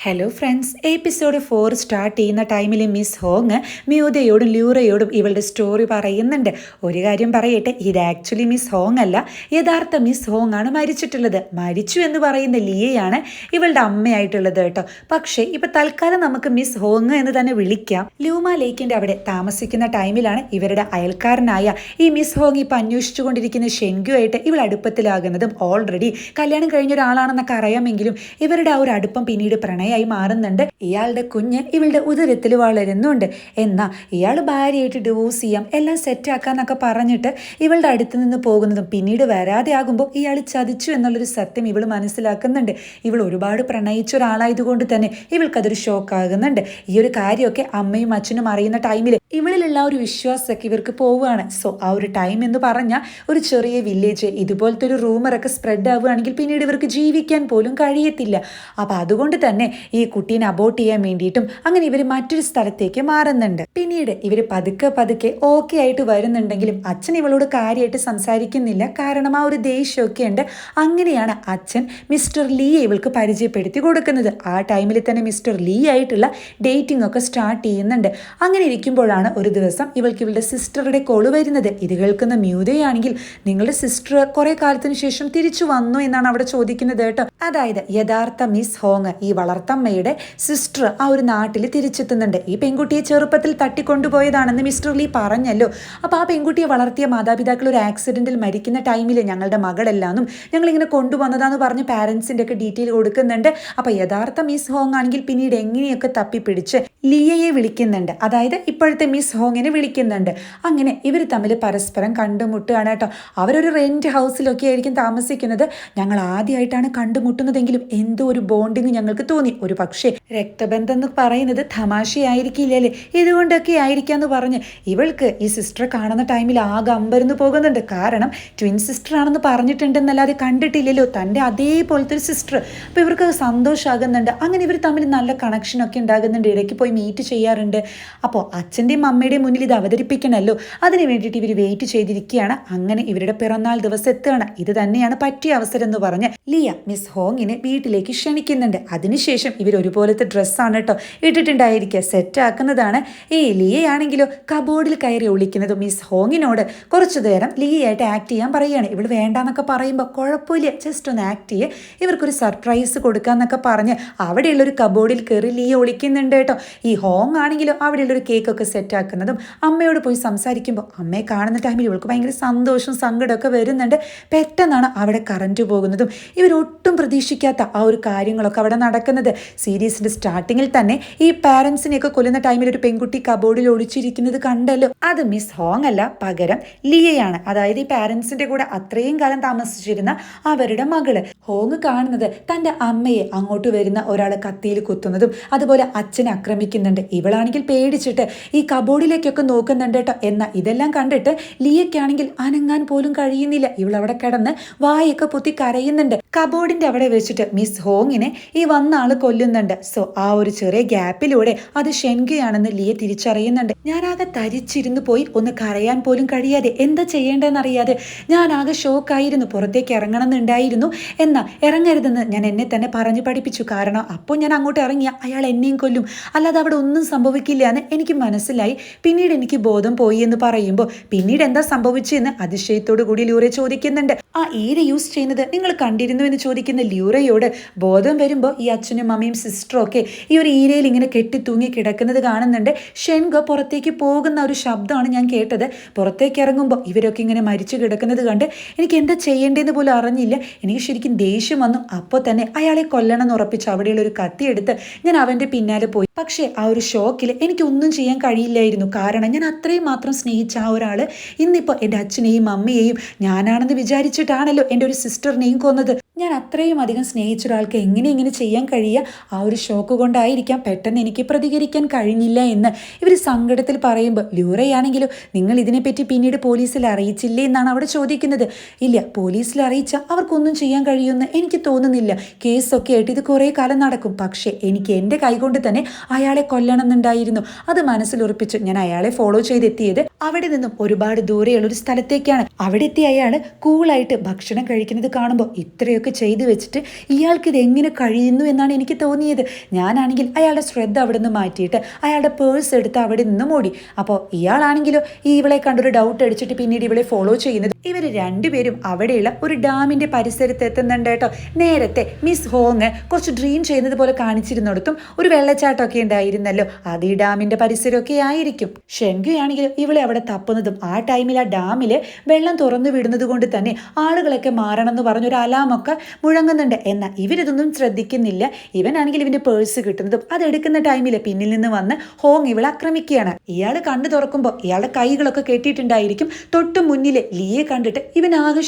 Hello friends episode four start ചെയ്യുന്ന ടൈമിൽ miss Hong മ്യൂതയോടും ലൂറയോടും ഇവളുടെ സ്റ്റോറി പറയുന്നുണ്ട്. ഒരു കാര്യം പറയട്ടെ ഇത് ആക്ച്വലി മിസ് ഹോങ് അല്ല. യഥാർത്ഥ മിസ് ഹോങ് ആണ് മരിച്ചിട്ടുള്ളത്. മരിച്ചു എന്ന് പറയുന്ന ലിയയാണ് ഇവളുടെ അമ്മയായിട്ടുള്ളത് കേട്ടോ. പക്ഷേ ഇപ്പം തൽക്കാലം നമുക്ക് മിസ് ഹോങ് എന്ന് തന്നെ വിളിക്കാം. ലൂമ ലേക്കിന്റെ അവിടെ താമസിക്കുന്ന ടൈമിലാണ് ഇവരുടെ അയൽക്കാരനായ ഈ മിസ് ഹോങ് ഇപ്പം അന്വേഷിച്ചുകൊണ്ടിരിക്കുന്ന ഷെൻഗു ആയിട്ട് ഇവൾ അടുപ്പത്തിലാകുന്നതും ഓൾറെഡി കല്യാണം കഴിഞ്ഞ ഒരാളാണെന്നൊക്കെ അറിയാമെങ്കിലും ഇവരുടെ ആ ഒരു അടുപ്പം പിന്നീട് പ്രണയമായി മാറുന്നുണ്ട്. ഇയാളുടെ കുഞ്ഞ് ഇവളുടെ ഉദരത്തിൽ വളരുന്നുണ്ട്. എന്നാ ഇയാൾ ഭാര്യയായിട്ട് ഡിവോഴ്സ് ചെയ്യാം എല്ലാം സെറ്റ് ആക്കാന്നൊക്കെ പറഞ്ഞിട്ട് ഇവളുടെ അടുത്ത് നിന്ന് പോകുന്നതും പിന്നീട് വരാതെ ആകുമ്പോൾ ഇയാൾ ചതിച്ചു എന്നുള്ളൊരു സത്യം ഇവൾ മനസ്സിലാക്കുന്നുണ്ട്. ഇവൾ ഒരുപാട് പ്രണയിച്ച ഒരാളായതുകൊണ്ട് തന്നെ ഇവൾക്കതൊരു ഷോക്ക് ആകുന്നുണ്ട്. ഈ ഒരു കാര്യമൊക്കെ അമ്മയും അച്ഛനും അറിയുന്ന ടൈമിൽ ഇവളിലുള്ള ഒരു വിശ്വാസമൊക്കെ ഇവർക്ക് പോവുകയാണ്. സോ ആ ഒരു ടൈം എന്ന് പറഞ്ഞാൽ ഒരു ചെറിയ വില്ലേജ് ഇതുപോലത്തെ ഒരു റൂമറൊക്കെ സ്പ്രെഡ് ആവുകയാണെങ്കിൽ പിന്നീട് ഇവർക്ക് ജീവിക്കാൻ പോലും കഴിയത്തില്ല. അപ്പം അതുകൊണ്ട് തന്നെ ഈ കുട്ടീനെ അബോട്ട് ചെയ്യാൻ വേണ്ടിയിട്ടും അങ്ങനെ ഇവർ മറ്റൊരു സ്ഥലത്തേക്ക് മാറുന്നുണ്ട്. പിന്നീട് ഇവർ പതുക്കെ പതുക്കെ ഓക്കെ ആയിട്ട് വരുന്നുണ്ടെങ്കിലും അച്ഛൻ ഇവളോട് കാര്യമായിട്ട് സംസാരിക്കുന്നില്ല. കാരണം ആ ഒരു ദേഷ്യമൊക്കെ ഉണ്ട്. അങ്ങനെയാണ് അച്ഛൻ മിസ്റ്റർ ലീയെ ഇവൾക്ക് പരിചയപ്പെടുത്തി കൊടുക്കുന്നത്. ആ ടൈമിൽ തന്നെ മിസ്റ്റർ ലീ ആയിട്ടുള്ള ഡേറ്റിംഗ് ഒക്കെ സ്റ്റാർട്ട് ചെയ്യുന്നുണ്ട്. അങ്ങനെ ഇരിക്കുമ്പോഴാണ് ഒരു ദിവസം ഇവൾക്ക് ഇവളുടെ സിസ്റ്ററുടെ കോൾ വരുന്നത്. ഇത് കേൾക്കുന്ന മ്യൂതയാണെങ്കിൽ നിങ്ങളുടെ സിസ്റ്റർ കുറെ കാലത്തിന് ശേഷം തിരിച്ചു വന്നു എന്നാണ് അവിടെ ചോദിക്കുന്നത് കേട്ടോ. അതായത് യഥാർത്ഥ മിസ് ഹോങ് ഈ വളർത്തമ്മയുടെ സിസ്റ്റർ ആ ഒരു നാട്ടിൽ തിരിച്ചെത്തുന്നുണ്ട്. ഈ പെൺകുട്ടിയെ ചെറുപ്പത്തിൽ തട്ടിക്കൊണ്ടുപോയതാണെന്ന് മിസ്റ്റർ ലീ പറഞ്ഞല്ലോ. അപ്പോൾ ആ പെൺകുട്ടിയെ വളർത്തിയ മാതാപിതാക്കൾ ഒരു ആക്സിഡന്റിൽ മരിക്കുന്ന ടൈമിൽ ഞങ്ങളുടെ മകളെല്ലാന്നും ഞങ്ങളിങ്ങനെ കൊണ്ടുവന്നതാന്ന് പറഞ്ഞ് പാരൻസിന്റെ ഒക്കെ ഡീറ്റെയിൽ കൊടുക്കുന്നുണ്ട്. അപ്പോൾ യഥാർത്ഥ മിസ് ഹോങ് ആണെങ്കിൽ പിന്നീട് എങ്ങനെയൊക്കെ തപ്പിപ്പിടിച്ച് ലിയയെ വിളിക്കുന്നുണ്ട്. അതായത് ഇപ്പോഴത്തെ മിസ് ഹോങ്ങിനെ വിളിക്കുന്നുണ്ട്. അങ്ങനെ ഇവർ തമ്മിൽ പരസ്പരം കണ്ടുമുട്ടുകയാണ് കേട്ടോ. അവരൊരു റെന്റ് ഹൗസിലൊക്കെ ആയിരിക്കും താമസിക്കുന്നത്. ഞങ്ങൾ ആദ്യമായിട്ടാണ് കണ്ടുമുട്ടുന്നതെങ്കിലും എന്തോ ഒരു ബോണ്ടിങ് ഞങ്ങൾക്ക് തോന്നി. ഒരു പക്ഷേ രക്തബന്ധം എന്ന് പറയുന്നത് തമാശയായിരിക്കില്ലല്ലേ? ഇതുകൊണ്ടൊക്കെ ആയിരിക്കാന്ന് പറഞ്ഞ് ഇവൾക്ക് ഈ സിസ്റ്റർ കാണുന്ന ടൈമിൽ ആകെ അമ്പരന്ന് പോകുന്നുണ്ട്. കാരണം ട്വിൻ സിസ്റ്റർ ആണെന്ന് പറഞ്ഞിട്ടുണ്ടെന്നല്ലാതെ കണ്ടിട്ടില്ലല്ലോ. തന്റെ അതേപോലത്തെ ഒരു സിസ്റ്റർ. അപ്പോൾ ഇവർക്ക് സന്തോഷമാകുന്നുണ്ട് അങ്ങനെ ഇവർ തമ്മിൽ നല്ല കണക്ഷനൊക്കെ ഉണ്ടാകുന്നുണ്ട്. ഇടയ്ക്ക് പോയി മീറ്റ് ചെയ്യാറുണ്ട്. അപ്പോൾ അച്ഛന്റെയും അമ്മയുടെയും മുന്നിൽ ഇത് അവതരിപ്പിക്കണമല്ലോ. അതിന് വേണ്ടിയിട്ട് ഇവർ വെയിറ്റ് ചെയ്തിരിക്കുകയാണ്. അങ്ങനെ ഇവരുടെ പിറന്നാൾ ദിവസം എത്തുകയാണ്. ഇത് തന്നെയാണ് പറ്റിയ അവസരം എന്ന് പറഞ്ഞ് ലിയ മിസ് ഹോങ്ങിനെ വീട്ടിലേക്ക് ക്ഷണിക്കുന്നുണ്ട്. അതിനുശേഷം ഇവർ ഒരുപോലത്തെ ഡ്രസ്സാണ് കേട്ടോ ഇട്ടിട്ടുണ്ടായിരിക്കുക സെറ്റ് ആക്കുന്നതാണ് ഈ ലിയയാണെങ്കിലോ കബോർഡിൽ കയറി ഒളിക്കുന്നത് മിസ് ഹോങ്ങിനോട്. കുറച്ചു നേരം ലിയയായിട്ട് ആക്ട് ചെയ്യാൻ പറയുകയാണ്. ഇവൾ വേണ്ടാന്നൊക്കെ പറയുമ്പോൾ കുഴപ്പമില്ല. ജസ്റ്റ് ഒന്ന് ആക്ട് ചെയ്യുക ഇവർക്കൊരു സർപ്രൈസ് കൊടുക്കാമെന്നൊക്കെ പറഞ്ഞ് അവിടെയുള്ളൊരു കബോർഡിൽ കയറി ലിയ ഒളിക്കുന്നുണ്ട് കേട്ടോ ഈ ഹോങ് ആണെങ്കിലും അവിടെയുള്ളൊരു കേക്കൊക്കെ സെറ്റ് ആക്കുന്നതും അമ്മയോട് പോയി സംസാരിക്കുമ്പോൾ അമ്മയെ കാണുന്ന ടൈമിൽ ഇവൾക്ക് ഭയങ്കര സന്തോഷവും സങ്കടമൊക്കെ വരുന്നുണ്ട്. പെട്ടെന്നാണ് അവിടെ കറണ്ട് പോകുന്നതും. ഇവരൊട്ടും പ്രതീക്ഷിക്കാത്ത ആ ഒരു കാര്യങ്ങളൊക്കെ അവിടെ നടക്കുന്നത്. സീരീസിന്റെ സ്റ്റാർട്ടിങ്ങിൽ തന്നെ ഈ പാരൻസിനെയൊക്കെ കൊല്ലുന്ന ടൈമിൽ ഒരു പെൺകുട്ടി കബോർഡിൽ ഒളിച്ചിരിക്കുന്നത് കണ്ടല്ലോ. അത് മിസ് ഹോങ് അല്ല പകരം ലിയയാണ്. അതായത് ഈ പാരന്റ്സിന്റെ കൂടെ അത്രയും കാലം താമസിച്ചിരുന്ന അവരുടെ മകൾ. ഹോങ് കാണുന്നത് തന്റെ അമ്മയെ അങ്ങോട്ട് വരുന്ന ഒരാളെ കത്തിയിൽ കുത്തുന്നതും അതുപോലെ അച്ഛനെ ആക്രമിക്കുന്നുണ്ട്. ഇവളാണെങ്കിൽ പേടിച്ചിട്ട് ഈ കബോർഡിലേക്കൊക്കെ നോക്കുന്നുണ്ട് കേട്ടോ. എന്നാൽ ഇതെല്ലാം കണ്ടിട്ട് ലിയയ്ക്കാണെങ്കിൽ അനങ്ങാൻ പോലും കഴിയുന്നില്ല. ഇവൾ അവിടെ കിടന്ന് വായൊക്കെ പൊത്തി കരയുന്നുണ്ട്. കബോർഡിന്റെ അവിടെ വെച്ചിട്ട് മിസ് ഹോങ്ങിനെ ഈ വന്ന ആൾ കൊല്ലുന്നുണ്ട്. സോ ആ ഒരു ചെറിയ ഗ്യാപ്പിലൂടെ അത് ഷെൻഗയാണെന്ന് ലിയ തിരിച്ചറിയുന്നുണ്ട്. ഞാനാകെ തരിച്ചിരുന്നു പോയി. ഒന്ന് കരയാൻ പോലും കഴിയാതെ എന്താ ചെയ്യേണ്ടതെന്നറിയാതെ ഞാനാകെ ഷോക്കായിരുന്നു. പുറത്തേക്ക് ഇറങ്ങണമെന്നുണ്ടായിരുന്നു. എന്നാ ഇറങ്ങരുതെന്ന് ഞാൻ എന്നെ തന്നെ പറഞ്ഞു പഠിപ്പിച്ചു. കാരണം അപ്പോൾ ഞാൻ അങ്ങോട്ട് ഇറങ്ങിയ അയാൾ എന്നെയും കൊല്ലും. അല്ലാതെ അവിടെ ഒന്നും സംഭവിക്കില്ല എന്ന് എനിക്ക് മനസ്സിലായി. പിന്നീട് എനിക്ക് ബോധം പോയി എന്ന് പറയുമ്പോൾ പിന്നീട് എന്താ സംഭവിച്ചെന്ന് അതിശയത്തോടു കൂടി ലൂറെ ചോദിക്കുന്നുണ്ട്. ആ ഈര യൂസ് ചെയ്യുന്നത്? നിങ്ങൾ കണ്ടിരുന്നു എന്ന് ചോദിക്കുന്ന ലൂറയോട് ബോധം വരുമ്പോൾ ഈ അച്ഛനും അമ്മയും സിസ്റ്ററും ഒക്കെ ഈ ഒരു ഈരയിൽ ഇങ്ങനെ കെട്ടി തൂങ്ങി കിടക്കുന്നത് കാണുന്നുണ്ട്. ഷെൻഗ പുറത്തേക്ക് പോകുന്ന ഒരു ശബ്ദമാണ് ഞാൻ കേട്ടത്. പുറത്തേക്ക് ഇറങ്ങുമ്പോൾ ഇവരൊക്കെ ഇങ്ങനെ മരിച്ചു കിടക്കുന്നത് കണ്ട് എനിക്ക് എന്താ ചെയ്യേണ്ടതെന്ന് പോലും അറിഞ്ഞില്ല. എനിക്ക് ശരിക്കും ദേഷ്യം വന്നു. അപ്പോൾ തന്നെ അയാളെ കൊല്ലണം എന്ന് ഉറപ്പിച്ച് അവിടെയുള്ള ഒരു കത്തിയെടുത്ത് ഞാൻ അവന്റെ പിന്നാലെ പോയി. പക്ഷേ ആ ഒരു ഷോക്കിൽ എനിക്കൊന്നും ചെയ്യാൻ കഴിയില്ലായിരുന്നു. കാരണം ഞാൻ അത്രയും മാത്രം സ്നേഹിച്ച ആ ഒരാൾ ഇന്നിപ്പോൾ എന്റെ അച്ഛനെയും അമ്മയെയും ഞാനാണെന്ന് വിചാരിച്ചിട്ടാണല്ലോ എന്റെ ഒരു സിസ്റ്ററിനെയും കൊന്നത്. ഞാൻ അത്രയും അധികം സ്നേഹിച്ച ഒരാൾക്ക് എങ്ങനെ ഇങ്ങനെ ചെയ്യാൻ കഴിയുക? ആ ഒരു ഷോക്ക് കൊണ്ടായിരിക്കാം പെട്ടെന്ന് എനിക്ക് പ്രതികരിക്കാൻ കഴിഞ്ഞില്ല എന്ന്. ഇവർ സങ്കടത്തിൽ പറയുമ്പോൾ ലൂറയാണെങ്കിലും നിങ്ങൾ ഇതിനെപ്പറ്റി പിന്നീട് പോലീസിൽ അറിയിച്ചില്ലേ എന്നാണ് അവിടെ ചോദിക്കുന്നത്. ഇല്ല പോലീസിൽ അറിയിച്ചാൽ അവർക്കൊന്നും ചെയ്യാൻ കഴിയുമെന്ന് എനിക്ക് തോന്നുന്നില്ല. കേസൊക്കെ ആയിട്ട് ഇത് കുറേ കാലം നടക്കും. പക്ഷേ എനിക്ക് എന്റെ കൈകൊണ്ട് തന്നെ അയാളെ കൊല്ലണമെന്നുണ്ടായിരുന്നു. അത് മനസ്സിലുറപ്പിച്ചു ഞാൻ അയാളെ ഫോളോ ചെയ്തെത്തിയത് അവിടെ നിന്നും ഒരുപാട് ദൂരെയുള്ള ഒരു സ്ഥലത്തേക്കാണ്. അവിടെ എത്തി അയാൾ കൂളായിട്ട് ഭക്ഷണം കഴിക്കുന്നത് കാണുമ്പോൾ ഇത്രയൊക്കെ ചെയ്തു വെച്ചിട്ട് ഇയാൾക്ക് ഇത് എങ്ങനെ കഴിയുന്നു എന്നാണ് എനിക്ക് തോന്നിയത്. ഞാനാണെങ്കിൽ അയാളുടെ ശ്രദ്ധ അവിടെ നിന്ന് മാറ്റിയിട്ട് അയാളുടെ പേഴ്സ് എടുത്ത് അവിടെ നിന്നും ഓടി. അപ്പോൾ ഇയാളാണെങ്കിലോ ഈ ഇവളെ കണ്ടൊരു ഡൗട്ട് അടിച്ചിട്ട് പിന്നീട് ഇവളെ ഫോളോ ചെയ്യുന്നത്. ഇവർ രണ്ടുപേരും അവിടെയുള്ള ഒരു ഡാമിന്റെ പരിസരത്ത് എത്തുന്നുണ്ട് കേട്ടോ. നേരത്തെ മിസ് ഹോങ് കുറച്ച് ഡ്രീം ചെയ്യുന്നത് പോലെ കാണിച്ചിരുന്നിടത്തും ഒരു വെള്ളച്ചാട്ടമൊക്കെ ഉണ്ടായിരുന്നല്ലോ. അത് ഈ ഡാമിന്റെ പരിസരമൊക്കെ ആയിരിക്കും. ഷെൻഗുയാണെങ്കിൽ ഇവളെ അവിടെ തപ്പുന്നതും ആ ടൈമിൽ ആ ഡാമിൽ വെള്ളം തുറന്നു വിടുന്നത് കൊണ്ട് തന്നെ ആളുകളൊക്കെ മാറണം എന്ന് പറഞ്ഞൊരു അലാമൊക്കെ മുഴങ്ങുന്നുണ്ട്. എന്നാൽ ഇവരിതൊന്നും ശ്രദ്ധിക്കുന്നില്ല. ഇവനാണെങ്കിൽ ഇവന്റെ പേഴ്സ് കിട്ടുന്നതും അതെടുക്കുന്ന ടൈമിൽ പിന്നിൽ നിന്ന് വന്ന് ഹോങ് ഇവളെ ആക്രമിക്കുകയാണ്. ഇയാൾ കണ്ണു തുറക്കുമ്പോൾ ഇയാളുടെ കൈകളൊക്കെ കെട്ടിയിട്ടുണ്ടായിരിക്കും. തൊട്ടു മുന്നിൽ ലിയെ കണ്ടിട്ട്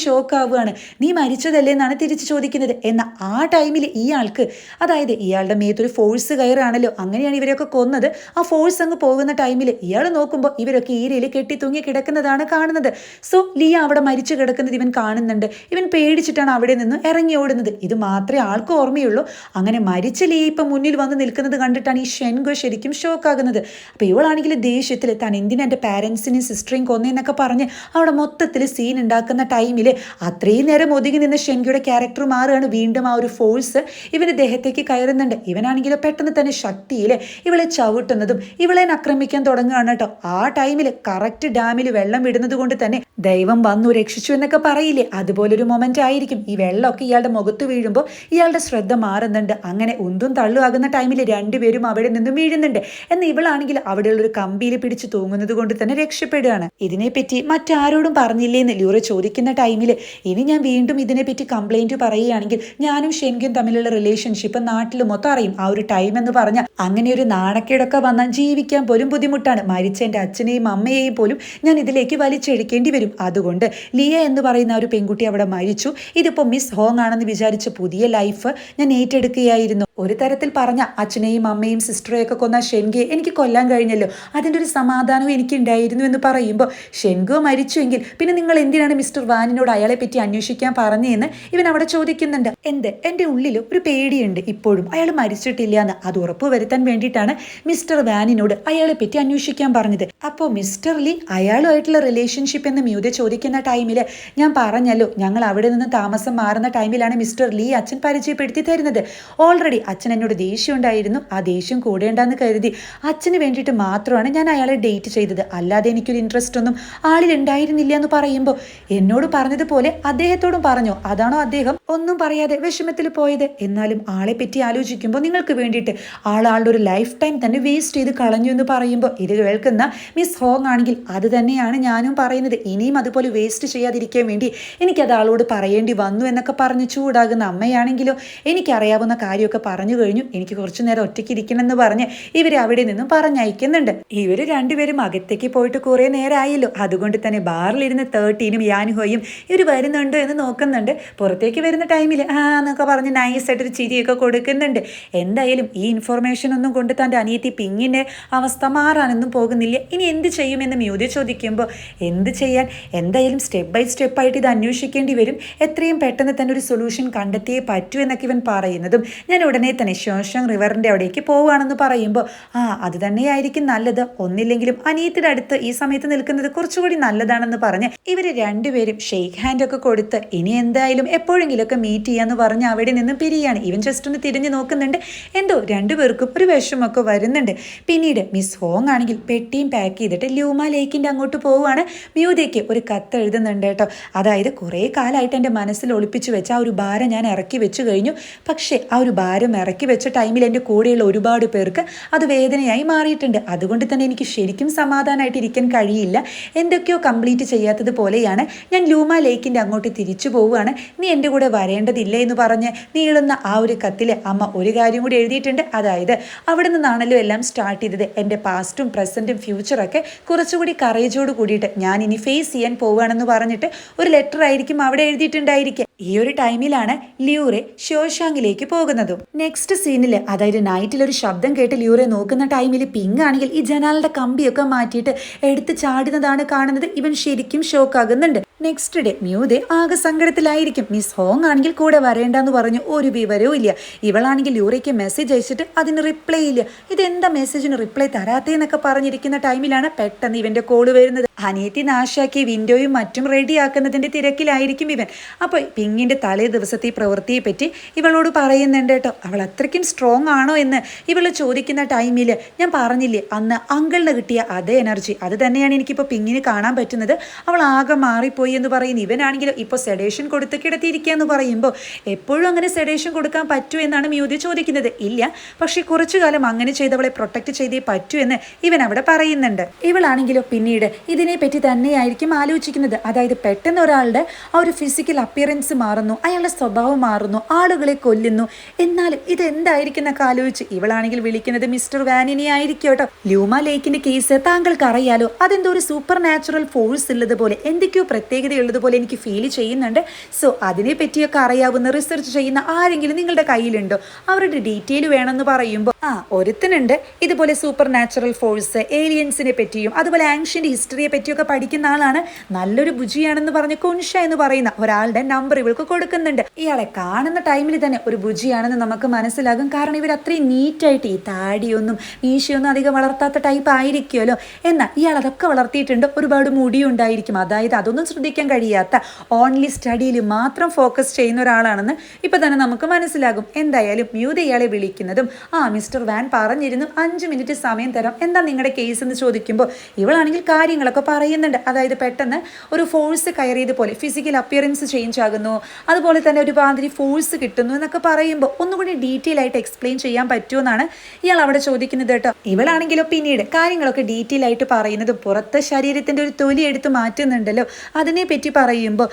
ഷോക്ക് ആവുകയാണ്. നീ മരിച്ചതല്ലേ എന്നാണ് തിരിച്ചു ചോദിക്കുന്നത്. എന്നാൽ ആ ടൈമിൽ ഇയാൾക്ക് അതായത് ഇയാളുടെ മേത്തൊരു ഫോഴ്സ് കയറാണല്ലോ. അങ്ങനെയാണ് ഇവരെയൊക്കെ കൊന്നത്. ആ ഫോഴ്സ് അങ്ങ് പോകുന്ന ടൈമിൽ ഇയാൾ നോക്കുമ്പോൾ ഇവരൊക്കെ ഈരയിൽ കെട്ടി തൂങ്ങി കിടക്കുന്നതാണ് കാണുന്നത്. സോ ലിയ അവിടെ മരിച്ചു കിടക്കുന്നത് ഇവൻ കാണുന്നുണ്ട്. ഇവൻ പേടിച്ചിട്ടാണ് അവിടെ നിന്ന് ഇറങ്ങി ഓടുന്നത്. ഇത് മാത്രമേ ആൾക്ക് ഓർമ്മയുള്ളൂ. അങ്ങനെ മരിച്ച ലിയ ഇപ്പം മുന്നിൽ വന്ന് നിൽക്കുന്നത് കണ്ടിട്ടാണ് ഈ ഷെൻഗോ ശരിക്കും ഷോക്കാകുന്നത്. അപ്പോൾ ഇവളാണെങ്കിൽ ദേഷ്യത്തിൽ താൻ എന്തിനാ എന്റെ പാരൻസിനെയും സിസ്റ്ററേയും കൊന്നേന്നൊക്കെ പറഞ്ഞ് അവിടെ മൊത്തത്തിൽ സീൻ ഉണ്ടാക്കുന്ന ടൈമിൽ അത്രയും നേരം ഒതുങ്ങി നിന്ന് ഷെൻഗിയുടെ ക്യാരക്ടർ മാറുകയാണ്. വീണ്ടും ആ ഒരു ഫോഴ്സ് ഇവന്റെ ദേഹത്തേക്ക് കയറുന്നുണ്ട്. ഇവനാണെങ്കിൽ പെട്ടെന്ന് തന്നെ ശക്തിയിൽ ഇവളെ ചവിട്ടുന്നതും ഇവളെ ആക്രമിക്കാൻ തുടങ്ങുകയാണ് കേട്ടോ. ആ ടൈമിൽ കറക്റ്റ് ഡാമിൽ വെള്ളം വിടുന്നത് കൊണ്ട് തന്നെ ദൈവം വന്നു രക്ഷിച്ചു എന്നൊക്കെ പറയില്ലേ? അതുപോലൊരു മൊമെന്റ് ആയിരിക്കും. ഈ വെള്ളമൊക്കെ ഇയാളുടെ മുഖത്ത് വീഴുമ്പോൾ ഇയാളുടെ ശ്രദ്ധ മാറുന്നുണ്ട്. അങ്ങനെ ഉന്തും തള്ളുമാകുന്ന ടൈമിൽ രണ്ടുപേരും അവിടെ നിന്നും വീഴുന്നുണ്ട്. എന്നാൽ ഇവളാണെങ്കിൽ അവിടെയുള്ള ഒരു കമ്പിയിൽ പിടിച്ച് തൂങ്ങുന്നത് കൊണ്ട് തന്നെ രക്ഷപ്പെടുകയാണ്. ഇതിനെപ്പറ്റി മറ്റാരോടും പറഞ്ഞില്ലേ എന്ന് ലൂറ ചോദിക്കുന്ന ടൈമിൽ ഇനി ഞാൻ വീണ്ടും ഇതിനെപ്പറ്റി കംപ്ലൈന്റ് പറയുകയാണെങ്കിൽ ഞാനും ഷെൻഗും തമ്മിലുള്ള റിലേഷൻഷിപ്പ് നാട്ടിൽ മൊത്തം അറിയും. ആ ഒരു ടൈം എന്ന് പറഞ്ഞാൽ അങ്ങനെ ഒരു നാണക്കേടൊക്കെ വന്നാൽ ജീവിക്കാൻ പോലും ബുദ്ധിമുട്ടാണ്. മരിച്ച എന്റെ അച്ഛനെയും അമ്മയെയും പോലും ഞാൻ ഇതിലേക്ക് വലിച്ചെടുക്കേണ്ടി വരും. അതുകൊണ്ട് ലിയ എന്ന് പറയുന്ന ഒരു പെൺകുട്ടി അവിടെ മരിച്ചു. ഇതിപ്പോൾ മിസ് ഹോങ് ആണെന്ന് വിചാരിച്ച പുതിയ ലൈഫ് ഞാൻ ഏറ്റെടുക്കുകയായിരുന്നു. ഒരു തരത്തിൽ പറഞ്ഞ അച്ഛനെയും അമ്മയും സിസ്റ്ററെയും ഒക്കെ കൊന്ന ഷെൻഗെ എനിക്ക് കൊല്ലാൻ കഴിഞ്ഞല്ലോ. അതിന്റെ ഒരു സമാധാനവും എനിക്ക് ഉണ്ടായിരുന്നു എന്ന് പറയുമ്പോൾ ഷെൻഗോ മരിച്ചുവെങ്കിൽ പിന്നെ നിങ്ങൾ എന്തിനാണ് മിസ്റ്റർ വാനിനോട് അയാളെ പറ്റി അന്വേഷിക്കാൻ പറഞ്ഞതെന്ന് ഇവൻ അവിടെ ചോദിക്കുന്നുണ്ട്. എന്ത്? എന്റെ ഉള്ളിൽ ഒരു പേടിയുണ്ട് ഇപ്പോഴും. അയാൾ മരിച്ചിട്ടില്ല എന്ന്. അത് ഉറപ്പ് വരുത്താൻ വേണ്ടിയിട്ടാണ് മിസ്റ്റർ വാനിനോട് അയാളെ പറ്റി അന്വേഷിക്കാൻ പറഞ്ഞത്. അപ്പോൾ മിസ്റ്റർ ലീ അയാളുമായിട്ടുള്ള റിലേഷൻഷിപ്പ് എന്ന് മ്യൂത ചോദിക്കുന്ന ടൈമിൽ ഞാൻ പറഞ്ഞല്ലോ ഞങ്ങൾ അവിടെ നിന്ന് താമസം മാറുന്ന ടൈമിലാണ് മിസ്റ്റർ ലീ അച്ഛൻ പരിചയപ്പെടുത്തി തരുന്നത്. ഓൾറെഡി അച്ഛൻ എന്നോട് ദേഷ്യം ഉണ്ടായിരുന്നു. ആ ദേഷ്യം കൂടേണ്ടെന്ന് കരുതി അച്ഛന് വേണ്ടിയിട്ട് മാത്രമാണ് ഞാൻ അയാളെ ഡേറ്റ് ചെയ്തത്. അല്ലാതെ എനിക്കൊരു ഇൻട്രസ്റ്റ് ഒന്നും ആളിൽ ഉണ്ടായിരുന്നില്ല എന്ന് പറയുമ്പോൾ എന്നോട് പറഞ്ഞതുപോലെ അദ്ദേഹത്തോടും പറഞ്ഞു അതാണോ അദ്ദേഹം ഒന്നും പറയാതെ വിഷമത്തിൽ പോയത്? എന്നാലും ആളെ പറ്റി ആലോചിക്കുമ്പോൾ നിങ്ങൾക്ക് വേണ്ടിയിട്ട് ആൾ ആളുടെ ഒരു ലൈഫ് ടൈം തന്നെ വേസ്റ്റ് ചെയ്ത് കളഞ്ഞു എന്ന് പറയുമ്പോൾ ഇത് കേൾക്കുന്ന മിസ് ഹോങ് ആണെങ്കിൽ അത് തന്നെയാണ് ഞാനും പറയുന്നത്. ഇനിയും അതുപോലെ വേസ്റ്റ് ചെയ്യാതിരിക്കാൻ വേണ്ടി എനിക്കത് ആളോട് പറയേണ്ടി വന്നു എന്നൊക്കെ പറഞ്ഞ് ചൂടാകുന്ന അമ്മയാണെങ്കിലോ എനിക്കറിയാവുന്ന കാര്യമൊക്കെ പറഞ്ഞു കഴിഞ്ഞു. എനിക്ക് കുറച്ചു നേരം ഒറ്റയ്ക്ക് ഇരിക്കണം എന്ന് പറഞ്ഞ് ഇവർ അവിടെ നിന്നും പറഞ്ഞയക്കുന്നുണ്ട്. ഇവർ രണ്ടുപേരും അകത്തേക്ക് പോയിട്ട് കുറേ നേരമായല്ലോ അതുകൊണ്ട് തന്നെ ബാറിലിരുന്ന് തേർട്ടീനും യാനുഹോയും ഇവർ വരുന്നുണ്ടോ എന്ന് നോക്കുന്നുണ്ട്. പുറത്തേക്ക് വരുന്ന ടൈമിൽ ആ എന്നൊക്കെ പറഞ്ഞ് നൈസായിട്ടൊരു ചിരിയൊക്കെ കൊടുക്കുന്നുണ്ട്. എന്തായാലും ഈ ഇൻഫർമേഷൻ ഒന്നും കൊണ്ട് തന്റെ അനിയത്തി പിങ്ങിന്റെ അവസ്ഥ മാറാനൊന്നും പോകുന്നില്ല. ഇനി എന്ത് ചെയ്യുമെന്ന് മ്യൂതി ചോദിക്കുമ്പോൾ എന്ത് ചെയ്യാൻ? എന്തായാലും സ്റ്റെപ്പ് ബൈ സ്റ്റെപ്പായിട്ട് ഇത് അന്വേഷിക്കേണ്ടി വരും. എത്രയും പെട്ടെന്ന് തന്നെ ഒരു സൊല്യൂഷൻ കണ്ടെത്തിയേ പറ്റൂ എന്നൊക്കെ ഇവൻ പറയുന്നതും ഞാൻ ഉടനെ തന്നെ ശോഷം റിവറിന്റെ അവിടേക്ക് പോവുകയാണെന്ന് പറയുമ്പോൾ ആ അത് തന്നെയായിരിക്കും നല്ലത്. ഒന്നില്ലെങ്കിലും അനിയത്തിയുടെ അടുത്ത് ഈ സമയത്ത് നിൽക്കുന്നത് കുറച്ചുകൂടി നല്ലതാണെന്ന് പറഞ്ഞ് ഇവർ രണ്ടുപേരും ഷെയ്ക്ക് ഹാൻഡ് ഒക്കെ കൊടുത്ത് ഇനി എന്തായാലും എപ്പോഴെങ്കിലുമൊക്കെ മീറ്റ് ചെയ്യാന്ന് പറഞ്ഞ് അവിടെ നിന്നും പിരിയാണ്. ഇവൻ ജസ്റ്റ് ഒന്ന് തിരിഞ്ഞു നോക്കുന്നുണ്ട്. എന്തോ രണ്ടുപേർക്കും ഒരു വിഷമൊക്കെ വരുന്നുണ്ട്. പിന്നീട് മിസ് ഹോങ് ആണെങ്കിൽ പെട്ടിയും പാക്ക് ചെയ്തിട്ട് ലൂമ ലേക്കിന്റെ അങ്ങോട്ട് പോവുകയാണ്. മ്യൂതയ്ക്ക് ഒരു കത്ത് എഴുതുന്നുണ്ട് കേട്ടോ. അതായത് കുറേ കാലമായിട്ട് എന്റെ മനസ്സിൽ ഒളിപ്പിച്ചു വെച്ച ആ ഒരു ഭാരം ഞാൻ ഇറക്കി വെച്ച് കഴിഞ്ഞു. പക്ഷേ ആ ഒരു ഭാരം ഇറക്കി വെച്ച ടൈമിൽ എന്റെ കൂടെയുള്ള ഒരുപാട് പേർക്ക് അത് വേദനയായി മാറിയിട്ടുണ്ട്. അതുകൊണ്ട് തന്നെ എനിക്ക് ശരിക്കും സമാധാനമായിട്ട് ഇരിക്കാൻ കഴിയില്ല. എന്തൊക്കെയോ കംപ്ലീറ്റ് ചെയ്യാത്തത് പോലെയാണ്. ഞാൻ ലൂമ ലേക്കിന്റെ അങ്ങോട്ട് തിരിച്ചു പോവുകയാണ്. നീ എന്റെ കൂടെ വരേണ്ടതില്ല എന്ന് പറഞ്ഞ് നീളുന്ന ആ ഒരു കത്തിൽ അമ്മ ഒരു കാര്യം കൂടി എഴുതിയിട്ടുണ്ട്. അതായത് അവിടെ നിന്നാണല്ലോ എല്ലാം സ്റ്റാർട്ട് ചെയ്തത്. എന്റെ പാസ്റ്റും പ്രസന്റും ഫ്യൂച്ചറൊക്കെ കുറച്ചുകൂടി കറേജോട് കൂടിയിട്ട് ഞാൻ ഇനി ഫേസ് ചെയ്യാൻ പോവുകയാണെന്ന് പറഞ്ഞിട്ട് ഒരു ലെറ്റർ ആയിരിക്കും അവിടെ എഴുതിയിട്ടുണ്ടായിരിക്കുക. ഈ ഒരു ടൈമിലാണ് ലിയൂറെ ഷോഷാങ്ങിലേക്ക് പോകുന്നതും. നെക്സ്റ്റ് സീനിൽ അതായത് നൈറ്റിൽ ഒരു ശബ്ദം കേട്ട് ലിയൂറെ നോക്കുന്ന ടൈമിൽ പിങ് ആണെങ്കിൽ ഈ ജനാലിന്റെ കമ്പിയൊക്കെ മാറ്റിയിട്ട് എടുത്ത് ചാടുന്നതാണ് കാണുന്നത്. ഇവൻ ശരിക്കും ഷോക്ക് ആകുന്നുണ്ട്. നെക്സ്റ്റ് ഡേ മ്യൂതെ ആകെ സങ്കടത്തിലായിരിക്കും. മിസ് ഹോങ് ആണെങ്കിൽ കൂടെ വരേണ്ടെന്ന് പറഞ്ഞു. ഒരു വിവരവും ഇല്ല. ഇവളാണെങ്കിൽ ലൂറയ്ക്ക് മെസ്സേജ് അയച്ചിട്ട് അതിന് റിപ്ലൈ ഇല്ല. ഇതെന്താ മെസ്സേജിന് റിപ്ലൈ തരാത്തേന്നൊക്കെ പറഞ്ഞിരിക്കുന്ന ടൈമിലാണ് പെട്ടെന്ന് ഇവന്റെ കോൾ വരുന്നത്. അനിയത്തി നാശാക്കി വിൻഡോയും മറ്റും റെഡിയാക്കുന്നതിന്റെ തിരക്കിലായിരിക്കും ഇവൻ. അപ്പോൾ പിങ്ങിന്റെ തലേ ദിവസത്തെ ഈ പ്രവൃത്തിയെ പറ്റി ഇവളോട് പറയുന്നുണ്ട് കേട്ടോ. അവൾ അത്രയ്ക്കും സ്ട്രോങ് ആണോ എന്ന് ഇവൾ ചോദിക്കുന്ന ടൈമിൽ ഞാൻ പറഞ്ഞില്ലേ അന്ന് അങ്കിളിന് കിട്ടിയ അതേ എനർജി അത് തന്നെയാണ് എനിക്കിപ്പോൾ പിങ്ങിന് കാണാൻ പറ്റുന്നത്. അവൾ ആകെ മാറിപ്പോയി എന്ന് പറയുന്നു. ഇവനാണെങ്കിലും ഇപ്പോൾ സെഡേഷൻ കൊടുത്ത് കിടത്തിയിരിക്കുക എന്ന് പറയുമ്പോൾ എപ്പോഴും അങ്ങനെ സെഡേഷൻ കൊടുക്കാൻ പറ്റൂ എന്നാണ് മ്യൂതി ചോദിക്കുന്നത്. ഇല്ല പക്ഷേ കുറച്ചു കാലം അങ്ങനെ ചെയ്തവളെ പ്രൊട്ടക്റ്റ് ചെയ്തേ പറ്റൂ എന്ന് ഇവൻ അവിടെ പറയുന്നുണ്ട്. ഇവളാണെങ്കിലോ പിന്നീട് ഇതിനെപ്പറ്റി തന്നെയായിരിക്കും ആലോചിക്കുന്നത്. അതായത് പെട്ടെന്ന് ഒരാളുടെ ആ ഒരു ഫിസിക്കൽ അപ്പിയറൻസ് മാറുന്നു അയാളുടെ സ്വഭാവം മാറുന്നു ആളുകളെ കൊല്ലുന്നു. എന്നാലും ഇത് എന്തായിരിക്കും എന്നൊക്കെ ആലോചിച്ച് ഇവളാണെങ്കിൽ വിളിക്കുന്നത് മിസ്റ്റർ വാനിനി ആയിരിക്കും കേട്ടോ. ലൂമ ലേക്കിന്റെ കേസ് താങ്കൾക്ക് അറിയാലോ. അതെന്തോ ഒരു സൂപ്പർ നാച്ചുറൽ ഫോഴ്സ് ഉള്ളതുപോലെ എന്തൊക്കെയോ പ്രത്യേകതയുള്ളതുപോലെ എനിക്ക് ഫീൽ ചെയ്യുന്നുണ്ട്. സോ അതിനെ പറ്റിയൊക്കെ അറിയാവുന്ന റിസർച്ച് ചെയ്യുന്ന ആരെങ്കിലും നിങ്ങളുടെ കയ്യിലുണ്ടോ? അവരുടെ ഡീറ്റെയിൽ വേണമെന്ന് പറയുമ്പോൾ ആ ഒരുത്തനുണ്ട്. ഇതുപോലെ സൂപ്പർ നാച്ചുറൽ ഫോഴ്സ് ഏലിയൻസിനെ പറ്റിയും അതുപോലെ ആൻഷ്യന്റ് ഹിസ്റ്ററിയെ പറ്റിയൊക്കെ പഠിക്കുന്ന ആളാണ്. നല്ലൊരു ബുജിയാണെന്ന് പറഞ്ഞ് കുൻഷ എന്ന് പറയുന്ന ഒരാളുടെ നമ്പർ ഇവൾക്ക് കൊടുക്കുന്നുണ്ട്. ഇയാളെ കാണുന്ന ടൈമിൽ തന്നെ ഒരു ബുജിയാണെന്ന് നമുക്ക് മനസ്സിലാകും. കാരണം ഇവർ അത്രയും നീറ്റായിട്ട് ഈ താടിയൊന്നും മീശയൊന്നും അധികം വളർത്താത്ത ടൈപ്പ് ആയിരിക്കുമല്ലോ. എന്നാൽ ഇയാൾ അതൊക്കെ വളർത്തിയിട്ടുണ്ട്. ഒരുപാട് മുടിയുണ്ടായിരിക്കും. അതായത് അതൊന്നും ശ്രദ്ധിക്കാൻ കഴിയാത്ത ഓൺലി സ്റ്റഡിയിൽ മാത്രം ഫോക്കസ് ചെയ്യുന്ന ഒരാളാണെന്ന് ഇപ്പം തന്നെ നമുക്ക് മനസ്സിലാകും. എന്തായാലും മ്യൂത ഇയാളെ വിളിക്കുന്നതും ആ മിസ്റ്റർ വാൻ പറഞ്ഞിരുന്നു. അഞ്ച് മിനിറ്റ് സമയം തരാം. എന്താ നിങ്ങളുടെ കേസ് എന്ന് ചോദിക്കുമ്പോൾ ഇവളാണെങ്കിൽ കാര്യങ്ങളൊക്കെ പറയുന്നുണ്ട്. അതായത് പെട്ടെന്ന് ഒരു ഫോഴ്സ് കയറിയതുപോലെ ഫിസിക്കൽ അപ്പിയറൻസ് ചേഞ്ച് ആകുന്നു. അതുപോലെ തന്നെ ഒരു മാതിരി ഫോഴ്സ് കിട്ടുന്നു എന്നൊക്കെ പറയുമ്പോൾ ഒന്നുകൂടി ഡീറ്റെയിൽ ആയിട്ട് എക്സ്പ്ലെയിൻ ചെയ്യാൻ പറ്റുമെന്നാണ് ഇയാൾ അവിടെ ചോദിക്കുന്നത് കേട്ടോ. ഇവളാണെങ്കിലോ പിന്നീട് കാര്യങ്ങളൊക്കെ ഡീറ്റെയിൽ ആയിട്ട് പറയുന്നത് പുറത്ത് ശരീരത്തിന്റെ ഒരു തൊലി എടുത്ത് മാറ്റുന്നുണ്ടല്ലോ. അതിനെ പറ്റി പറയുമ്പോൾ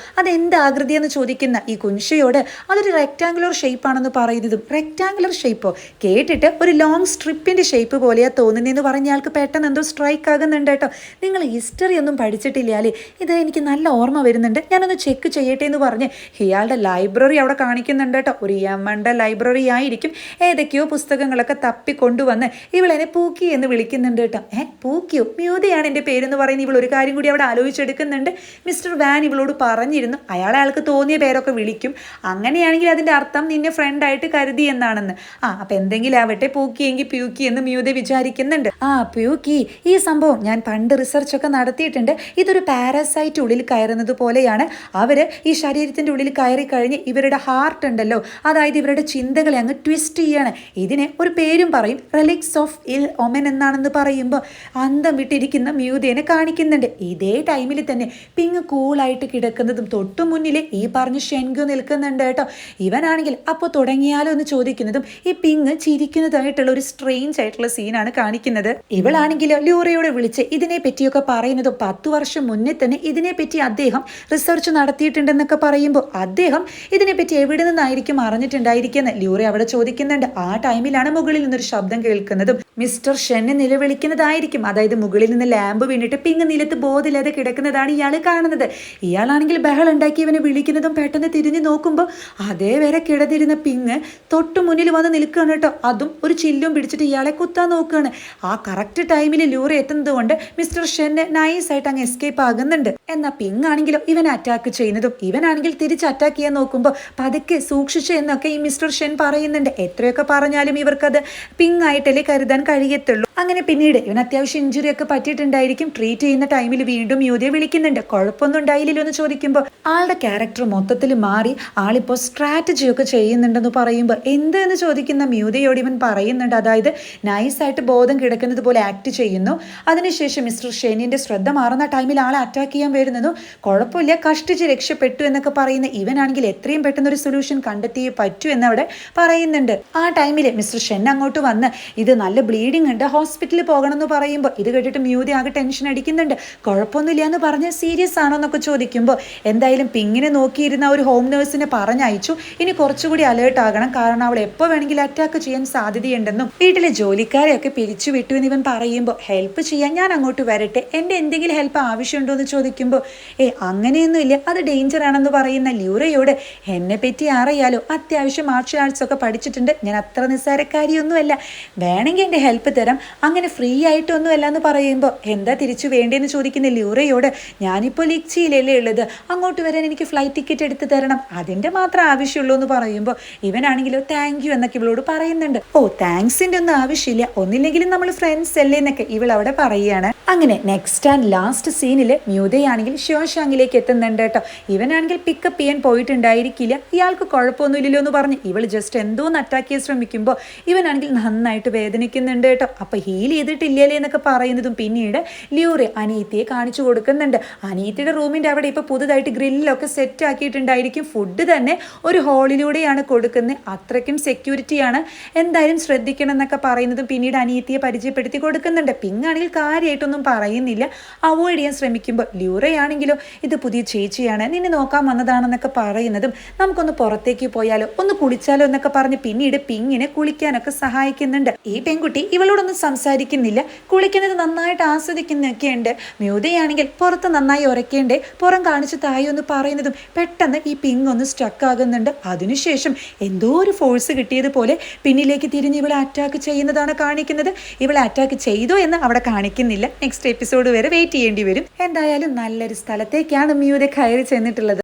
ആകൃതി എന്ന് ചോദിക്കുന്ന ഈ കുൻഷയോട് അതൊരു റെക്റ്റാങ്കുലർ ഷേപ്പ് ആണെന്ന് പറയുന്നതും റെക്റ്റാങ്കുലർ ഷേപ്പോ കേട്ടിട്ട് ഒരു ലോങ് സ്ട്രിപ്പിന്റെ ഷേപ്പ് പോലെയാ തോന്നുന്നതെന്ന് പറഞ്ഞ ആൾക്ക് പെട്ടെന്ന് എന്തോ സ്ട്രൈക്ക് ആകുന്നുണ്ട് കേട്ടോ. നിങ്ങൾ ഹിസ്റ്ററി ഒന്നും പഠിച്ചിട്ടില്ലാലേ ഇത് എനിക്ക് നല്ല ഓർമ്മ വരുന്നുണ്ട്. ഞാനൊന്ന് ചെക്ക് ചെയ്യട്ടെ എന്ന് പറഞ്ഞ് ഇയാളുടെ ലൈബ്രറി അവിടെ കാണിക്കുന്നുണ്ട് കേട്ടോ. ഒരു യമണ്ട ലൈബ്രറി ആയിരിക്കും. ഏതൊക്കെയോ പുസ്തകങ്ങളൊക്കെ തപ്പി കൊണ്ടുവന്ന് ഇവളെന്നെ പൂക്കി എന്ന് വിളിക്കുന്നുണ്ട് കേട്ടോ. ഏ പൂക്കിയോ? മ്യൂതയാണ് എന്റെ പേരെന്ന് പറയുന്ന ഇവൾ ഒരു കാര്യം കൂടി അവിടെ ആലോചിച്ചെടുക്കുന്നുണ്ട്. മിസ്റ്റർ വാൻ ഇവളോട് പറഞ്ഞിരുന്നു. അയാൾ അയാൾക്ക് തോന്നിയ പേരൊക്കെ വിളിക്കും. അങ്ങനെയാണെങ്കിൽ അതിന്റെ അർത്ഥം നിന്നെ ഫ്രണ്ടായിട്ട് കരുതി എന്നാണെന്ന്. ആ അപ്പം എന്തെങ്കിലും ആവട്ടെ പൂക്കിയെങ്കിൽ പ്യൂക്കി എന്ന് മ്യൂതി വിചാരിക്കുന്നുണ്ട്. ആ പ്യൂക്കി ഈ സംഭവം ഞാൻ പണ്ട് റിസർച്ച് ഒക്കെ നടത്തിയിട്ടുണ്ട്. ഇതൊരു പാരസൈറ്റ് ഉള്ളിൽ കയറുന്നത് പോലെയാണ്. അവർ ഈ ശരീരത്തിന്റെ ഉള്ളിൽ കയറി കഴിഞ്ഞ് ഇവരുടെ ഹാർട്ട് ഉണ്ടല്ലോ. അതായത് ഇവരുടെ ചിന്തകളെ അങ്ങ് ട്വിസ്റ്റ് ചെയ്യാണ്. ഇതിനെ ഒരു പേരും പറയും റെലിക്സ് ഓഫ് ഇൽ ഒമൻ എന്നാണെന്ന് പറയുമ്പോൾ അന്തം വിട്ടിരിക്കുന്ന മ്യൂതേനെ കാണിക്കുന്നുണ്ട്. ഇതേ ടൈമിൽ തന്നെ പിങ് കൂളായിട്ട് കിടക്കുന്നതും തൊട്ടു മുന്നിൽ ഈ പറഞ്ഞ ഷെൻഗു നിൽക്കുന്നുണ്ട് കേട്ടോ. ഇവനാണെങ്കിൽ അപ്പോൾ തുടങ്ങിയാലോ എന്ന് ചോദിക്കുന്നതും ഈ പിങ് ചിരിക്കുന്നതായിട്ടുള്ള ഒരു സ്ട്രെയിഞ്ച് ആയിട്ടുള്ള സീനാണ് കാണിക്കുന്നത്. ഇവളാണെങ്കിൽ ലൂറയോട് വിളിച്ച് ഇതിനെ പറ്റിയൊക്കെ പറയുന്നത് പത്ത് വർഷം മുന്നേ തന്നെ ഇതിനെപ്പറ്റി അദ്ദേഹം റിസർച്ച് നടത്തിയിട്ടുണ്ടെന്നൊക്കെ പറയുമ്പോൾ അദ്ദേഹം ഇതിനെപ്പറ്റി എവിടെ നിന്നായിരിക്കും അറിഞ്ഞിട്ടുണ്ടായിരിക്കുന്നത് ലൂറ അവിടെ ചോദിക്കുന്നുണ്ട്. ആ ടൈമിലാണ് മുകളിൽ നിന്നൊരു ശബ്ദം കേൾക്കുന്നതും. മിസ്റ്റർ ഷെന്നെ നിലവിളിക്കുന്നതായിരിക്കും. അതായത് മുകളിൽ നിന്ന് ലാമ്പ് വീണിട്ട് പിങ് നിലത്ത് ബോധില്ലാതെ കിടക്കുന്നതാണ് ഇയാൾ കാണുന്നത്. ഇയാളാണെങ്കിൽ ബഹളം ഉണ്ടാക്കി ഇവനെ വിളിക്കുന്നതും പെട്ടെന്ന് തിരിഞ്ഞു നോക്കുമ്പോൾ അതേ വരെ കിടന്നിരുന്ന പിങ് തൊട്ടു മുന്നിൽ വന്ന് നിൽക്കുകയാണ് കേട്ടോ. അതും ഒരു ചില്ലും പിടിച്ചിട്ട് ഇയാളെ കുത്താൻ നോക്കുകയാണ്. ആ കറക്റ്റ് ടൈമിൽ ലൂറി എത്തുന്നത് കൊണ്ട് മിസ്റ്റർ ഷെന്നെ നൈസായിട്ട് അങ്ങ് എസ്കേപ്പ് ആകുന്നുണ്ട്. എന്നാൽ പിങ് ആണെങ്കിലും ഇവൻ അറ്റാക്ക് ചെയ്യുന്നതും ഇവനാണെങ്കിൽ തിരിച്ച് അറ്റാക്ക് ചെയ്യാൻ നോക്കുമ്പോൾ പതുക്കെ സൂക്ഷിച്ചു എന്നൊക്കെ ഈ മിസ്റ്റർ ഷെൻ പറയുന്നുണ്ട്. എത്രയൊക്കെ പറഞ്ഞാലും ഇവർക്കത് പിങ് ആയിട്ടല്ലേ കരുതാൻ കഴിയത്തുള്ളൂ. അങ്ങനെ പിന്നീട് ഇവൻ അത്യാവശ്യം ഇഞ്ചുറി ഒക്കെ പറ്റിയിട്ടുണ്ടായിരിക്കും. ട്രീറ്റ് ചെയ്യുന്ന ടൈമിൽ വീണ്ടും യൂതിയെ വിളിക്കുന്നുണ്ട്. കുഴപ്പമൊന്നും ഉണ്ടായില്ലല്ലോ എന്ന് ചോദിക്കുമ്പോൾ ആളുടെ ക്യാരക്ടർ മൊത്തത്തിൽ മാറി. ആളിപ്പോൾ സ്ട്രാറ്റജി ഒക്കെ ചെയ്യുന്നുണ്ടെന്ന് പറയുമ്പോൾ എന്ത് എന്ന് ചോദിക്കുന്ന മ്യൂതയോട് ഇവൻ പറയുന്നുണ്ട്. അതായത് നൈസായിട്ട് ബോധം കിടക്കുന്നത് പോലെ ആക്ട് ചെയ്യുന്നു. അതിനുശേഷം മിസ്റ്റർ ഷെനിന്റെ ശ്രദ്ധ മാറുന്ന ടൈമിൽ ആളെ അറ്റാക്ക് ചെയ്യാൻ വരുന്നതും കുഴപ്പമില്ല. കഷ്ടിച്ച് രക്ഷപ്പെട്ടു എന്നൊക്കെ പറയുന്ന ഇവനാണെങ്കിൽ എത്രയും പെട്ടെന്ന് ഒരു സൊല്യൂഷൻ കണ്ടെത്തിയേ പറ്റൂ എന്നവിടെ പറയുന്നുണ്ട്. ആ ടൈമിൽ മിസ്റ്റർ ഷെൻ അങ്ങോട്ട് വന്ന് ഇത് നല്ല ബ്ലീഡിംഗ് ഉണ്ട്. ഹോസ്പിറ്റലിൽ പോകണം എന്ന് പറയുമ്പോൾ ഇത് കേട്ടിട്ട് മ്യൂതി ആകെ ടെൻഷൻ അടിക്കുന്നുണ്ട്. കുഴപ്പമൊന്നുമില്ല എന്ന് പറഞ്ഞ് സീരിയസ് ആണോ എന്നൊക്കെ ചോദിക്കുമ്പോൾ എന്തായാലും പിങ്ങിനെ നോക്കിയിരുന്ന ഒരു ഹോം നേഴ്സിനെ പറഞ്ഞയച്ചു. ഇനി കുറച്ചുകൂടി അലേർട്ട് ആകണം. കാരണം അവൾ എപ്പോൾ വേണമെങ്കിലും അറ്റാക്ക് ചെയ്യാൻ സാധ്യതയുണ്ടെന്നും വീട്ടിലെ ജോലിക്കാരെയൊക്കെ പിരിച്ചു വിട്ടു എന്ന് ഇവൻ പറയുമ്പോൾ ഹെൽപ്പ് ചെയ്യാൻ ഞാൻ അങ്ങോട്ട് വരട്ടെ. എന്റെ എന്തെങ്കിലും ഹെൽപ്പ് ആവശ്യമുണ്ടോ എന്ന് ചോദിക്കുമ്പോൾ ഏ അങ്ങനെയൊന്നുമില്ല. അത് ഡേഞ്ചർ ആണെന്ന് പറയുന്ന ല്യൂറയോട് എന്നെ പറ്റി അറിയാലോ. അത്യാവശ്യം മാർഷൽ ആർട്സ് ഒക്കെ പഠിച്ചിട്ടുണ്ട്. ഞാൻ അത്ര നിസ്സാരക്കാരിയൊന്നുമല്ല. വേണമെങ്കിൽ എന്റെ ഹെൽപ്പ് തരാം. അങ്ങനെ ഫ്രീ ആയിട്ടൊന്നുമല്ല എന്ന് പറയുമ്പോൾ എന്താ തിരിച്ചു വേണ്ടതെന്ന് ചോദിക്കുന്ന ലൂറയോട് ഞാനിപ്പോൾ ലിക്സിയിലല്ലേ ഉള്ളത് അങ്ങോട്ട് വരാൻ എനിക്ക് ഫ്ലൈറ്റ് ടിക്കറ്റ് എടുത്ത് തരണം. അതിന്റെ മാത്രം ആവശ്യമുള്ളൂ എന്ന് പറയുമ്പോൾ ഇവനാണെങ്കിലോ താങ്ക് യു എന്നൊക്കെ ഇവളോട് പറയുന്നുണ്ട്. ഓ താങ്ക്സിന്റെ ഒന്നും ആവശ്യമില്ല. ഒന്നില്ലെങ്കിലും നമ്മൾ ഫ്രണ്ട്സ് അല്ലേ എന്നൊക്കെ ഇവൾ അവിടെ പറയുകയാണ്. അങ്ങനെ നെക്സ്റ്റ് ആൻഡ് ലാസ്റ്റ് സീനിൽ മ്യൂതയാണെങ്കിൽ ശിവശാങ്ങിലേക്ക് എത്തുന്നുണ്ട് കേട്ടോ. ഇവനാണെങ്കിൽ പിക്കപ്പ് ചെയ്യാൻ പോയിട്ടുണ്ടായിരിക്കില്ല. ഇയാൾക്ക് കുഴപ്പമൊന്നുമില്ലല്ലോ എന്ന് പറഞ്ഞ് ഇവൾ ജസ്റ്റ് എന്തോന്ന് അറ്റാക്ക് ചെയ്യാൻ ശ്രമിക്കുമ്പോൾ ഇവനാണെങ്കിൽ നന്നായിട്ട് വേദനിക്കുന്നുണ്ട് കേട്ടോ. അപ്പോൾ ഹീൽ ചെയ്തിട്ടില്ലല്ലേ എന്നൊക്കെ പറയുന്നതും പിന്നീട് ലിയൂറി അനീത്തിയെ കാണിച്ചു കൊടുക്കുന്നുണ്ട്. അനീത്തിയുടെ റൂമിന്റെ അവിടെ ഇപ്പോൾ പുതുതായിട്ട് ഗ്രില്ലൊക്കെ സെറ്റ് ആക്കിയിട്ടുണ്ടായിരിക്കും. ഫുഡ് തന്നെ ഒരു ഹോളിലൂടെയാണ് കൊടുക്കുന്നത്. അത്രയ്ക്കും സെക്യൂരിറ്റിയാണ് എന്തായാലും ശ്രദ്ധിക്കണം എന്നൊക്കെ പറയുന്നതും പിന്നീട് അനീത്തിയെ പരിചയപ്പെടുത്തി കൊടുക്കുന്നുണ്ട്. പിങ്ങാണെങ്കിൽ കാര്യമായിട്ടൊന്നും പറയുന്നില്ല. അവോയ്ഡ് ചെയ്യാൻ ശ്രമിക്കുമ്പോൾ ലിയൂറയാണെങ്കിലോ ഇത് പുതിയ ചേച്ചിയാണ് നിന്നെ നോക്കാൻ വന്നതാണെന്നൊക്കെ പറയുന്നതും നമുക്കൊന്ന് പുറത്തേക്ക് പോയാലോ ഒന്ന് കുളിച്ചാലോ എന്നൊക്കെ പറഞ്ഞ് പിന്നീട് പിങ്ങിനെ കുളിക്കാനൊക്കെ സഹായിക്കുന്നുണ്ട്. ഈ പെൺകുട്ടി ഇവളോടൊന്നും സംസാരിക്കുന്നില്ല. കുളിക്കുന്നത് നന്നായിട്ട് ആസ്വദിക്കുന്നൊക്കെയുണ്ട്. മ്യൂതയാണെങ്കിൽ പുറത്ത് നന്നായി ഉറക്കേണ്ടേ പുറം കാണിച്ച് തായൊന്ന് പറയുന്നതും പെട്ടെന്ന് ഈ പിങ് ഒന്ന് സ്റ്റക്ക് ആകുന്നുണ്ട്. അതിനുശേഷം എന്തോ ഒരു ഫോഴ്സ് കിട്ടിയതുപോലെ പിന്നിലേക്ക് തിരിഞ്ഞ് ഇവളെ അറ്റാക്ക് ചെയ്യുന്നതാണ് കാണിക്കുന്നത്. ഇവളെ അറ്റാക്ക് ചെയ്തോ എന്ന് അവിടെ കാണിക്കുന്നില്ല. നെക്സ്റ്റ് എപ്പിസോഡ് വരെ വെയിറ്റ് ചെയ്യേണ്ടി വരും. എന്തായാലും നല്ലൊരു സ്ഥലത്തേക്കാണ് മ്യൂത കയറി ചെന്നിട്ടുള്ളത്.